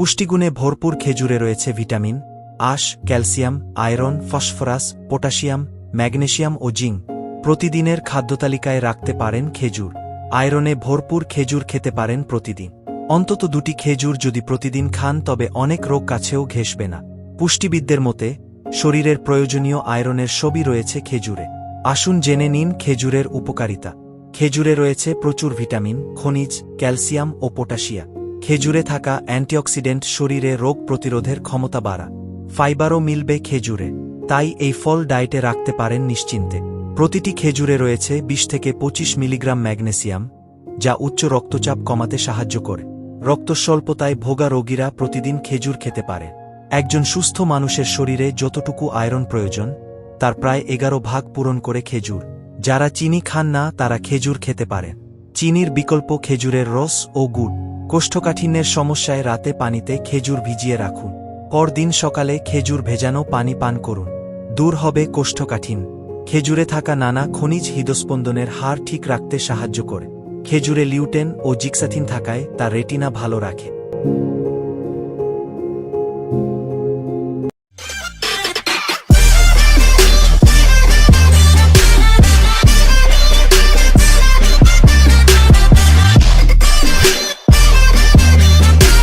পুষ্টিগুণে ভরপুর খেজুরে রয়েছে ভিটামিন, আশ, calcium, iron, phosphorus, potassium, magnesium ও জিঙ্ক। প্রতিদিনের খাদ্যতালিকায় রাখতে পারেন খেজুর। আয়রনে ভরপুর খেজুর খেতে পারেন প্রতিদিন। অন্তত দুটি খেজুর যদি প্রতিদিন খান তবে অনেক রোগ কাছেও ঘেসবে না। পুষ্টিবিদদের মতে, শরীরের প্রয়োজনীয় আয়রনের সবই রয়েছে খেজুরে। আসুন জেনে নিন খেজুরের উপকারিতা। খেজুরে রয়েছে প্রচুর ভিটামিন, খনিজ, ক্যালসিয়াম ও পটাশিয়া খেজুরে থাকা অ্যান্টিঅক্সিডেন্ট শরীরে রোগ প্রতিরোধের ক্ষমতা বাড়া। ফাইবারও মিলবে খেজুরে। তাই এই ফল ডায়েটে রাখতে পারেন নিশ্চিন্তে। প্রতিটি খেজুরে রয়েছে ২০ থেকে ২৫ মিলিগ্রাম ম্যাগনেসিয়াম, যা উচ্চ রক্তচাপ কমাতে সাহায্য করে। রক্তস্বল্পতায় ভোগা রোগীরা প্রতিদিন খেজুর খেতে পারে। একজন সুস্থ মানুষের শরীরে যতটুকু আয়রন প্রয়োজন, তার প্রায় এগারো ভাগ পূরণ করে খেজুর। যারা চিনি খান না, তারা খেজুর খেতে পারে। চিনির বিকল্প খেজুরের রস ও গুড়। কোষ্ঠকাঠিন্যের সমস্যায় রাতে পানিতে খেজুর ভিজিয়ে রাখুন। পরদিন সকালে খেজুর ভেজানো পানি পান করুন। দূর হবে কোষ্ঠকাঠিন খেজুরে থাকা নানা খনিজ হৃদস্পন্দনের হার ঠিক রাখতে সাহায্য করে। খেজুরে লিউটেন ও জিক্সাথিন থাকায় তা রেটিনা ভালো রাখে।